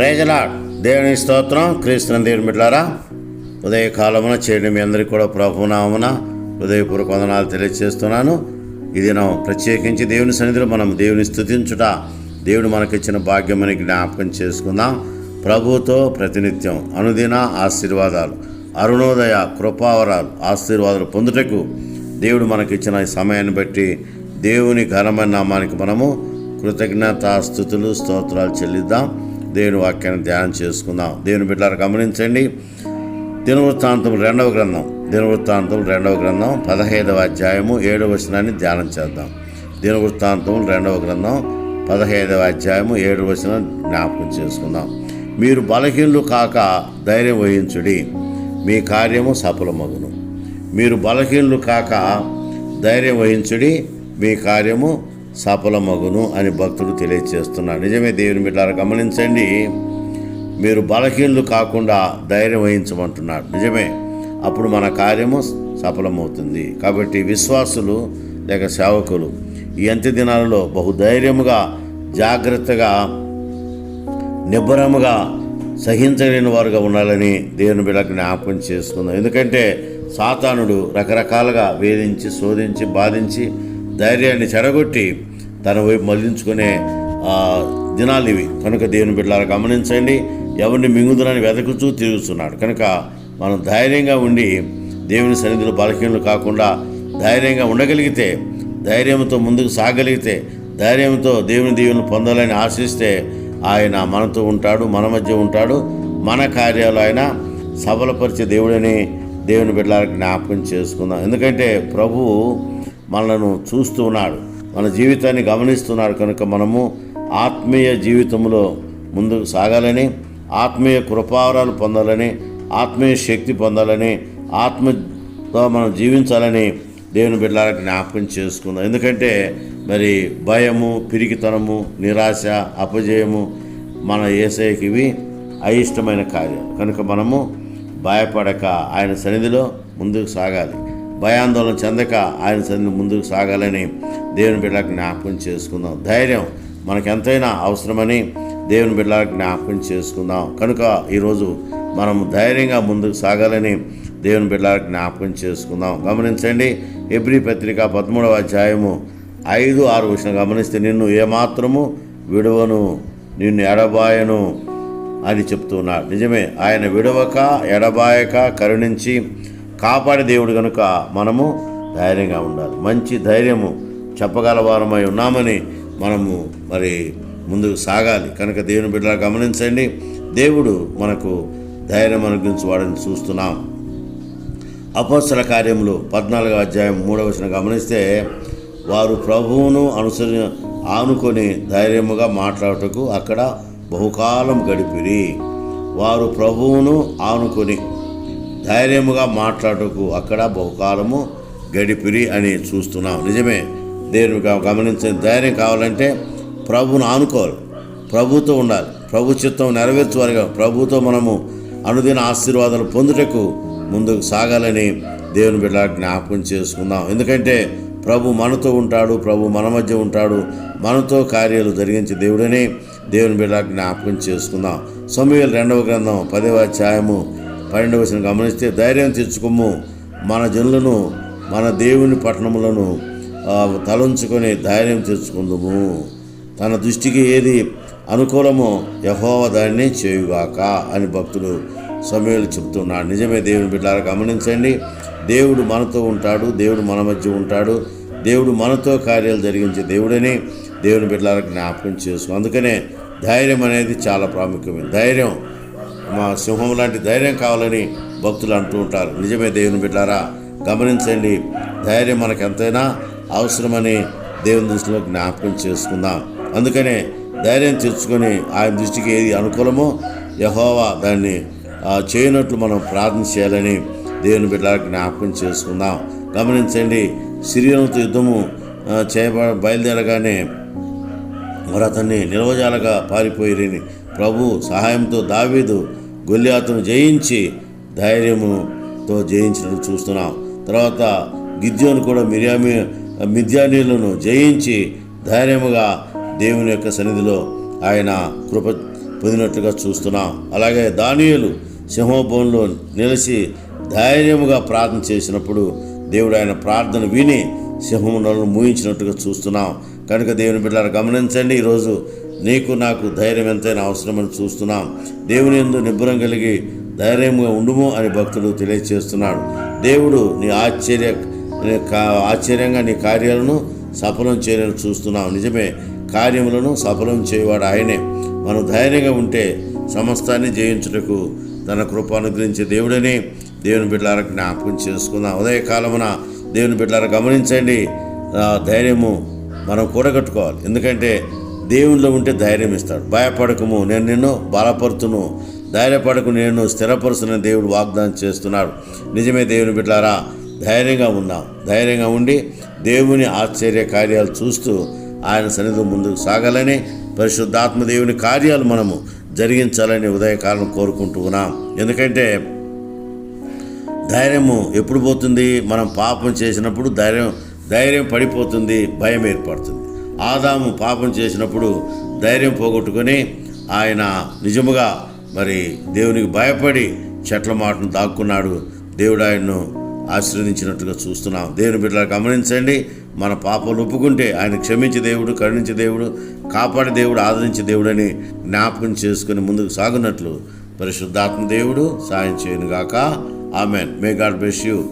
ప్రేజలా దేవుని స్తోత్రం. క్రీస్తుని దేవుని బిడ్డారా ఉదయకాలమున చేయడం మీ అందరికీ కూడా ప్రభునామున హృదయపూర్వక వందనాలు తెలియజేస్తున్నాను ఇది నా ప్రత్యేకించి దేవుని సన్నిధిలో మనం దేవుని స్థుతించుట దేవుడు మనకిచ్చిన భాగ్యమని జ్ఞాపకం చేసుకుందాం. ప్రభుతో ప్రతినిత్యం అనుదిన ఆశీర్వాదాలు అరుణోదయ కృపావరాలు ఆశీర్వాదాలు పొందుటకు దేవుడు మనకిచ్చిన ఈ సమయాన్ని బట్టి దేవుని ఘనమైన నామానికి మనము కృతజ్ఞత స్థుతులు స్తోత్రాలు చెల్లిద్దాం. దేవుని వాక్యాన్ని ధ్యానం చేసుకుందాం. దేవుని బిడ్డలు గమనించండి. దినవృత్తాంతం రెండవ గ్రంథం. దినవృత్తాంతం రెండవ గ్రంథం పదహైదవ అధ్యాయము ఏడవ వచనాన్ని ధ్యానం చేద్దాం. దినవృత్తాంతం రెండవ గ్రంథం పదహైదవ అధ్యాయము ఏడు వచనం జ్ఞాపకం చేసుకుందాం. మీరు బలహీనులు కాక ధైర్యం వహించుడి. మీ కార్యము సఫలమగును. మీరు బలహీనులు కాక ధైర్యం వహించుడి. మీ కార్యము సఫలమగును అని భక్తుడు తెలియజేస్తున్నారు నిజమే దేవుని బిడ్డారు గమనించండి. మీరు బలహీనులు కాకుండా ధైర్యం వహించమంటున్నారు. నిజమే. అప్పుడు మన కార్యము సఫలమవుతుంది. కాబట్టి విశ్వాసులు లేక సేవకులు ఈ అంత్య దినాలలో బహుధైర్యముగా జాగ్రత్తగా నిబ్బరముగా సహించలేని వారుగా ఉండాలని దేవుని బిడ్డకు జ్ఞాపకం చేసుకుందాం. ఎందుకంటే సాతానుడు రకరకాలుగా వేధించి శోధించి బాధించి ధైర్యాన్ని చెడగొట్టి తన వైపు మళ్ళించుకునే దినాలు ఇవి. కనుక దేవుని బిడ్డలారా గమనించండి ఎవరిని మింగుదనని వెతకుచూ తిరుగుతున్నాడు. కనుక మనం ధైర్యంగా ఉండి దేవుని సన్నిధిలో బలహీనలు కాకుండా ధైర్యంగా ఉండగలిగితే ధైర్యంతో ముందుకు సాగలిగితే ధైర్యంతో దేవుని దీవెనలు పొందాలని ఆశిస్తే ఆయన మనతో ఉంటాడు మన మధ్య ఉంటాడు మన కార్యాలు ఆయన సఫలపరిచే దేవుడని దేవుని బిడ్డలకు జ్ఞాపకం చేసుకుందాం. ఎందుకంటే ప్రభువు మనలను చూస్తూ ఉన్నాడు. మన జీవితాన్ని గమనిస్తున్నాడు కనుక మనము ఆత్మీయ జీవితంలో ముందుకు సాగాలని ఆత్మీయ కృపావరాలు పొందాలని ఆత్మీయ శక్తి పొందాలని ఆత్మతో మనం జీవించాలని దేవుని బిడ్డల జ్ఞాపకం చేసుకుందాం. ఎందుకంటే మరి భయము పిరికితనము నిరాశ అపజయము మన ఏసైకి ఇవి అయిష్టమైన కార్యం కనుక మనము భయపడక ఆయన సన్నిధిలో ముందుకు సాగాలి. భయాందోళన చెందక ఆయన సన్ని ముందుకు సాగాలని దేవుని బిడ్డలకు జ్ఞాపకం చేసుకుందాం. ధైర్యం మనకు ఎంతైనా అవసరమని దేవుని బిడ్డలకు జ్ఞాపకం చేసుకుందాం. కనుక ఈరోజు మనం ధైర్యంగా ముందుకు సాగాలని దేవుని బిడ్డలకు జ్ఞాపకం చేసుకుందాం. గమనించండి ఎబ్రి పత్రిక పదమూడవ అధ్యాయము ఐదు ఆరు విషయం గమనిస్తే నిన్ను ఏమాత్రము విడువను నిన్ను ఎడబాయను అని చెప్తున్నాడు. నిజమే ఆయన విడవక ఎడబాయక కరుణించి కాపాడే దేవుడు కనుక మనము ధైర్యంగా ఉండాలి. మంచి ధైర్యము చెప్పగలవారమై ఉన్నామని మనము మరి ముందుకు సాగాలి. కనుక దేవుని బిడ్డలా గమనించండి. దేవుడు మనకు ధైర్యం అనుగ్రహించవాడని చూస్తున్నాం. అపోస్తల కార్యములు పద్నాలుగో అధ్యాయం మూడవ వచ్చిన గమనిస్తే వారు ప్రభువును అనుసరి ఆనుకొని ధైర్యముగా మాట్లాడుటకు అక్కడ బహుకాలం గడిపిరి. వారు ప్రభువును ఆనుకొని ధైర్యముగా మాట్లాడుటకు అక్కడ బహుకాలము గడిపిరి అని చూస్తున్నాం. నిజమే దేవుని గమనించిన ధైర్యం కావాలంటే ప్రభువును ఆనుకోవాలి. ప్రభుతో ఉండాలి. ప్రభు చిత్తం నెరవేర్చువారిగా ప్రభుతో మనము అనుదిన ఆశీర్వాదాలు పొందుటకు ముందుకు సాగాలని దేవుని బిడ్డ జ్ఞాపకం చేసుకుందాం. ఎందుకంటే ప్రభు మనతో ఉంటాడు ప్రభు మన మధ్య ఉంటాడు మనతో కార్యాలు జరిగించే దేవుడని దేవుని బిడ్డ జ్ఞాపకం చేసుకుందాం. సమయాలు రెండవ గ్రంథం పదవ అధ్యాయము పన్నెండవ వచనం గమనిస్తే ధైర్యం తెచ్చుకోము మన జనులను మన దేవుని పట్టణములను ఆ, తలంచుకొని ధైర్యం తెచ్చుకుందుము తన దృష్టికి ఏది అనుకూలమో యహోవ దాన్ని చేయుగాక అని భక్తుడు సమయాలు చెప్తున్నాడు నిజమే దేవుని బిడ్డారా గమనించండి. దేవుడు మనతో ఉంటాడు దేవుడు మన మధ్య ఉంటాడు. దేవుడు మనతో కార్యాలు జరిగించే దేవుడని దేవుని బిడ్డలకు జ్ఞాపకం చేసుకో. అందుకనే ధైర్యం అనేది చాలా ప్రాముఖ్యమైన ధైర్యం మా సింహం లాంటి ధైర్యం కావాలని భక్తులు అంటూ ఉంటారు. నిజమే దేవుని బిడ్డారా గమనించండి ధైర్యం మనకు ఎంతైనా అవసరమని దేవుని దృష్టిలో జ్ఞాపకం చేసుకుందాం. అందుకనే ధైర్యం తెచ్చుకొని ఆయన దృష్టికి ఏది అనుకూలమో యహోవా దాన్ని చేయనట్లు మనం ప్రార్థన చేయాలని దేవుని బిడ్డలకు జ్ఞాపకం చేసుకుందాం. గమనించండి సిరియనుతో యుద్ధము ఆ, చేయబ బయలుదేరగానే మరి అతన్ని నిలవజాలగా పారిపోయిరని. ప్రభు సహాయంతో దావీదు గొల్లియాతును జయించి ధైర్యముతో జయించినట్టు చూస్తున్నాం. తర్వాత గిద్యోను కూడా మిర్యామి మిథ్యానీలను జయించి ధైర్యముగా దేవుని యొక్క సన్నిధిలో ఆయన కృప పొందినట్లుగా చూస్తున్నాం. అలాగే దానియులు సింహభవన్లో నిలిచి ధైర్యముగా ప్రార్థన చేసినప్పుడు దేవుడు ఆయన ప్రార్థన విని సింహములను మూయించినట్టుగా చూస్తున్నాం. కనుక దేవుని బిడ్డలారా గమనించండి ఈరోజు నీకు నాకు ధైర్యం ఎంతైనా అవసరమని చూస్తున్నాం. దేవుని ఎందు నిబ్బరం కలిగి ధైర్యంగా ఉండుము అని భక్తుడు తెలియజేస్తున్నాడు దేవుడు నీ ఆశ్చర్య ఆశ్చర్యంగా నీ కార్యాలను సఫలం చేయాలని చూస్తున్నాం. నిజమే కార్యములను సఫలం చేయవాడు ఆయనే. మనం ధైర్యంగా ఉంటే సమస్తాన్ని జయించుటకు తన కృప అనుగ్రహించే దేవుడని దేవుని బిడ్డలారా జ్ఞాపకం చేసుకుందాం. ఉదయకాలమున దేవుని బిడ్డలారా గమనించండి. ధైర్యము మనం కూడగట్టుకోవాలి. ఎందుకంటే దేవునిలో ఉంటే ధైర్యం ఇస్తాడు. భయపడకము. నేను నిన్ను బలపరుతును. ధైర్యపడకు. నేను స్థిరపరుస్తున్న దేవుడు వాగ్దానం చేస్తున్నాడు. నిజమే దేవుని బిడ్డారా ధైర్యంగా ఉన్నాం ధైర్యంగా ఉండి దేవుని ఆశ్చర్య కార్యాలు చూస్తూ ఆయన సన్నిధి ముందుకు సాగాలని పరిశుద్ధాత్మ దేవుని కార్యాలు మనము జరిగించాలని ఉదయకాలం కోరుకుంటూ ఉన్నాం. ఎందుకంటే ధైర్యము ఎప్పుడు పోతుంది? మనం పాపం చేసినప్పుడు ధైర్యం ధైర్యం పడిపోతుంది భయం ఏర్పడుతుంది. ఆదాము పాపం చేసినప్పుడు ధైర్యం పోగొట్టుకొని ఆయన నిజముగా మరి దేవునికి భయపడి చెట్ల మాటను దాక్కున్నాడు. దేవుడు ఆయన్ను ఆశీర్వదించినట్లుగా చూస్తున్నాం. దేవుని బిడ్డలు గమనించండి మన పాపం ఒప్పుకుంటే ఆయన క్షమించే దేవుడు కరుణించే దేవుడు కాపాడే దేవుడు ఆదరించే దేవుడని జ్ఞాపకం చేసుకుని ముందుకు సాగునట్లు పరిశుద్ధాత్మ దేవుడు సాయం చేయను గాక amen. May God bless you